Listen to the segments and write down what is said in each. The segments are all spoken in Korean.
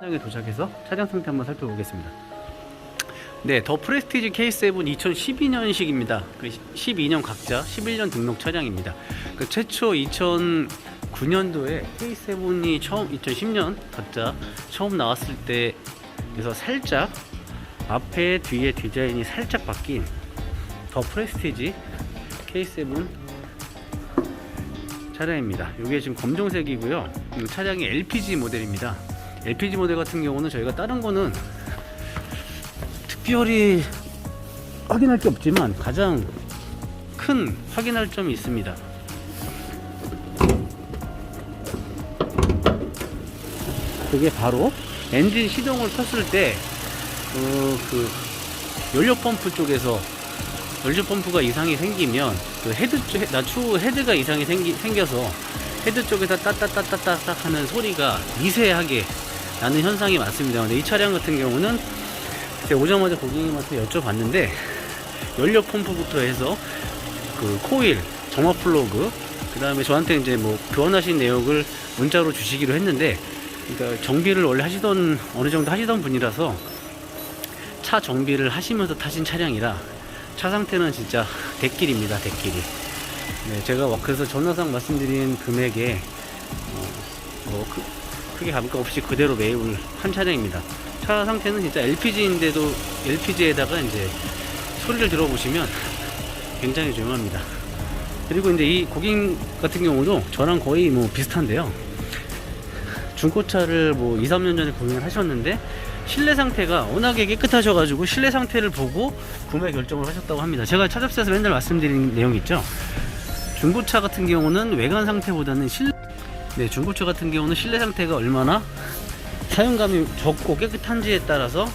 현장에 도착해서 차량 상태 한번 살펴보겠습니다. 네, 더 프레스티지 K7 2012년식입니다. 그 12년 각자 11년 등록 차량입니다. 그 최초 2009년도에 K7이 처음 2010년 각자 처음 나왔을 때에서 살짝 앞에 뒤에 디자인이 살짝 바뀐 더 프레스티지 K7 차량입니다. 이게 지금 검정색이고요. 이 차량이 LPG 모델입니다. LPG 모델 같은 경우는 저희가 다른 거는 특별히 확인할 게 없지만 가장 큰 확인할 점이 있습니다. 그게 바로 엔진 시동을 켰을 때, 어, 그, 연료 펌프 쪽에서 연료 펌프가 이상이 생기면 그 헤드 쪽, 나 추후 헤드가 이상이 생기, 생겨서 헤드 쪽에서 따따따따따 하는 소리가 미세하게 나는 현상이 많습니다. 근데 이 차량 같은 경우는 제가 오자마자 고객님한테 여쭤봤는데 연료 펌프부터 해서 그 코일, 점화 플러그, 그 다음에 저한테 이제 뭐 교환하신 내역을 문자로 주시기로 했는데 그러니까 정비를 원래 하시던 어느 정도 하시던 분이라서 차 정비를 하시면서 타신 차량이라 차 상태는 진짜 대길입니다 대길이 네, 제가 와- 그래서 전화상 말씀드린 금액에 어, 뭐 크, 크게 감가 없이 그대로 매입을 한 차량입니다 차 상태는 진짜 LPG인데도 LPG에다가 이제 소리를 들어보시면 굉장히 조용합니다 그리고 이제 이 고객 같은 경우도 저랑 거의 뭐 비슷한데요 중고차를 뭐 2, 3년 전에 구매를 하셨는데 실내 상태가 워낙에 깨끗하셔가지고 실내 상태를 보고 구매 결정을 하셨다고 합니다. 제가 차잡스에서 맨날 말씀드린 내용 있죠. 중고차 같은 경우는 외관 상태보다는 실, 네 중고차 같은 경우는 실내 상태가 얼마나 사용감이 적고 깨끗한지에 따라서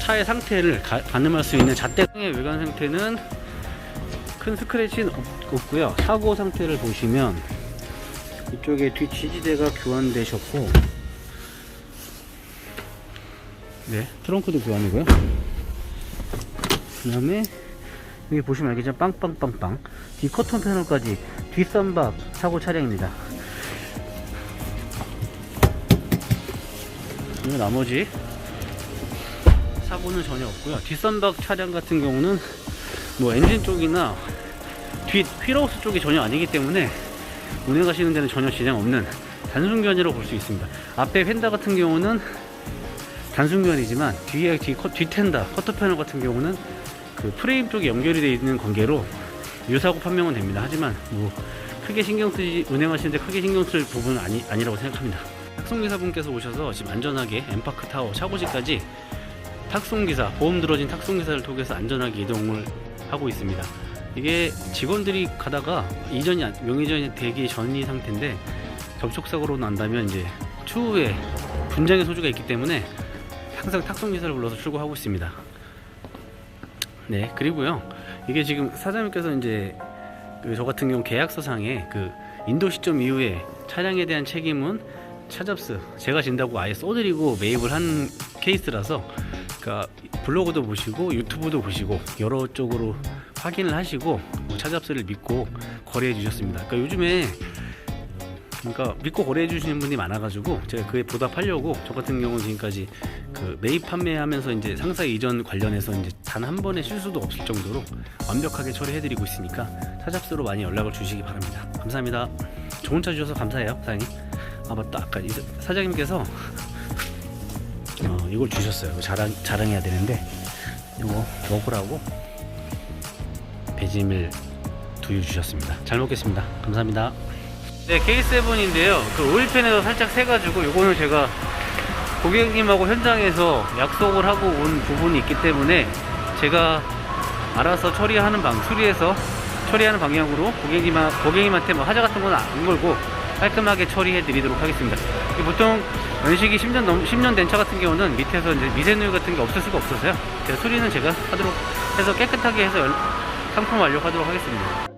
차의 상태를 가, 가늠할 수 있는 잣대의 외관 상태는 큰 스크래치는 없, 없고요. 사고 상태를 보시면 이쪽에 뒤 지지대가 교환되셨고 네 트렁크도 교환이고요 그 다음에 여기 보시면 알겠지만 빵빵빵빵. 뒤 커튼 패널까지 뒷선박 사고 차량입니다. 그리고 나머지 사고는 전혀 없고요. 뒷선박 차량 같은 경우는 뭐 엔진 쪽이나 뒷 휠하우스 쪽이 전혀 아니기 때문에 운행하시는 데는 전혀 지장 없는 단순견이라고 볼 수 있습니다. 앞에 펜다 같은 경우는 단순견이지만 뒤에 뒤, 커- 뒷텐다 커터 패널 같은 경우는 그 프레임 쪽에 연결이 되어 있는 관계로 유사고 판명은 됩니다. 하지만 뭐 크게 신경 쓰지 운행하시는데 크게 신경 쓸 부분은 아니 아니라고 생각합니다. 탁송기사분께서 오셔서 지금 안전하게 엠파크 타워 차고지까지 탁송기사 보험 들어진 탁송기사를 통해서 안전하게 이동을 하고 있습니다. 이게 직원들이 가다가 이전이 안- 명의전이 되기 전이 상태인데 접촉사고로 난다면 이제 추후에 분쟁의 소지가 있기 때문에 항상 탁송기사를 불러서 출고하고 있습니다. 네 그리고요 이게 지금 사장님께서 이제 그 저 같은 경우 계약서상에 그 인도 시점 이후에 차량에 대한 책임은 차잡스 제가 진다고 아예 써드리고 매입을 한 케이스라서 그러니까 블로그도 보시고 유튜브도 보시고 여러 쪽으로 확인을 하시고 뭐 차잡스를 믿고 거래해 주셨습니다. 그러니까 요즘에 그러니까 믿고 거래해 주시는 분이 많아가지고 제가 그에 보답하려고 저 같은 경우는 지금까지 그 매입 판매하면서 이제 상사 이전 관련해서 이제 단 한 번의 실수도 없을 정도로 완벽하게 처리해드리고 있으니까 차잡스로 많이 연락을 주시기 바랍니다. 감사합니다. 좋은 차 주셔서 감사해요, 사장님. 아 맞다, 아까 사장님께서 어, 이걸 주셨어요. 자랑 자랑해야 되는데 이거 먹으라고 배지밀 두유 주셨습니다. 잘 먹겠습니다. 감사합니다. 네, K7인데요. 그 오일팬에서 살짝 새가지고 요거는 제가 고객님하고 현장에서 약속을 하고 온 부분이 있기 때문에 제가 알아서 처리하는 방, 수리해서 처리하는 방향으로 고객님, 고객님한테 뭐 하자 같은 건 안 걸고 깔끔하게 처리해 드리도록 하겠습니다. 보통 연식이 10년 넘, 10년 된 차 같은 경우는 밑에서 이제 미세누유 같은 게 없을 수가 없어서요. 제가 수리는 제가 하도록 해서 깨끗하게 해서 연- 상품 완료하도록 하겠습니다.